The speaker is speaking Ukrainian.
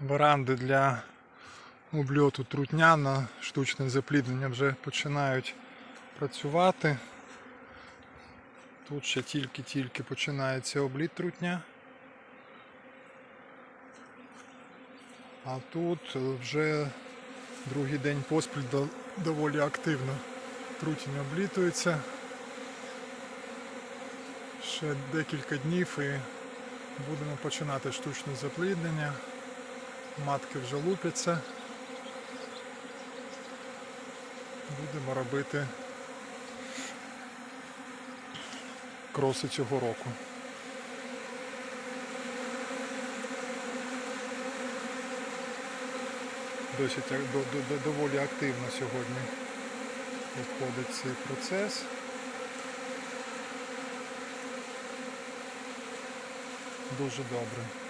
Веранди для обльоту трутня на штучне запліднення вже починають працювати. Тут ще тільки-тільки починається обліт трутня. А тут вже другий день поспіль доволі активно трутінь облітується. Ще декілька днів і будемо починати штучне запліднення. Матки вже лупляться. Будемо робити кроси цього року. Досить до- до- до- доволі активно сьогодні відходить цей процес. Дуже добре.